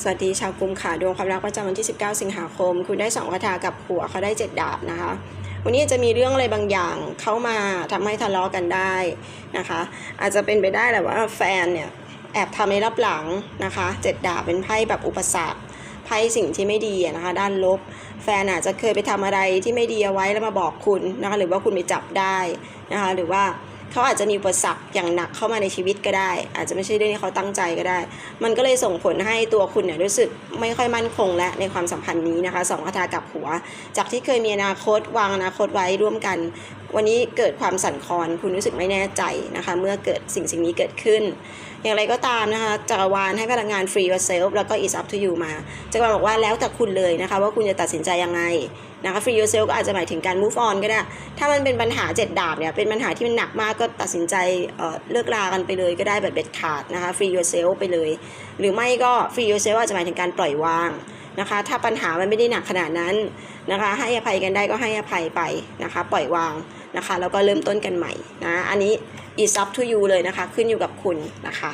สวัสดีชาวกลุ่มค่ะดวงความรักประจำวันที่ 19 สิงหาคม คุณได้สองคาถากับหัวเขาได้ 7 ดาบนะคะวันนี้จะมีเรื่องอะไรบางอย่างเข้ามาทำให้ทะเลาะกันได้นะคะ อาจจะเป็นไปได้แหละว่าแฟนเนี่ยแอบทำในรับหลังนะคะเจ็ดดาบเป็นไพ่แบบอุปสรรคไพ่สิ่งที่ไม่ดีนะคะ ด้านลบ แฟนอาจจะเคยไปทำอะไรที่ไม่ดีเอาไว้แล้วมาบอกคุณนะคะ หรือว่าคุณไปจับได้นะคะ หรือว่า เขาอาจจะมีอุปสรรคอย่างหนักเข้ามาในชีวิตก็ได้ อาจจะไม่ใช่เรื่องที่เขาตั้งใจก็ได้ มันก็เลยส่งผลให้ตัวคุณเนี่ยรู้สึกไม่ค่อยมั่นคงและในความสัมพันธ์นี้นะคะสองคาถากับหัว จากที่เคยมีอนาคตวางอนาคตไว้ร่วมกัน วันนี้เกิดความสั่นคลอนคุณรู้สึกไม่แน่ใจนะคะ เมื่อเกิดสิ่งสิ่งนี้เกิดขึ้น อย่างไรก็ตามนะคะจักรวาลให้พลังงาน free yourself แล้วก็ is up to you มาจักรวาลบอกว่าแล้วแต่คุณเลยนะคะ ว่าคุณจะตัดสินใจยังไงนะคะ free yourself ก็อาจจะหมายถึงการ move on ก็ได้ ถ้ามันเป็นปัญหาเจ็ดดาบเนี่ยเป็นปัญหาที่มันหนักมากก็ตัดสินใจเเลิกลากันไปเลยก็ได้แบบเด็ดขาดนะคะ free yourself ไปเลย หรือไม่ก็ free yourself อาจจะหมายถึงการปล่อยวาง นะคะ ถ้าปัญหามันไม่ได้หนักขนาดนั้นนะคะ ให้อภัยกันได้ก็ให้อภัยไปนะคะ ปล่อยวางนะคะแล้วก็เริ่มต้นกันใหม่นะ อันนี้ is up to you เลยนะคะ ขึ้นอยู่กับคุณนะคะ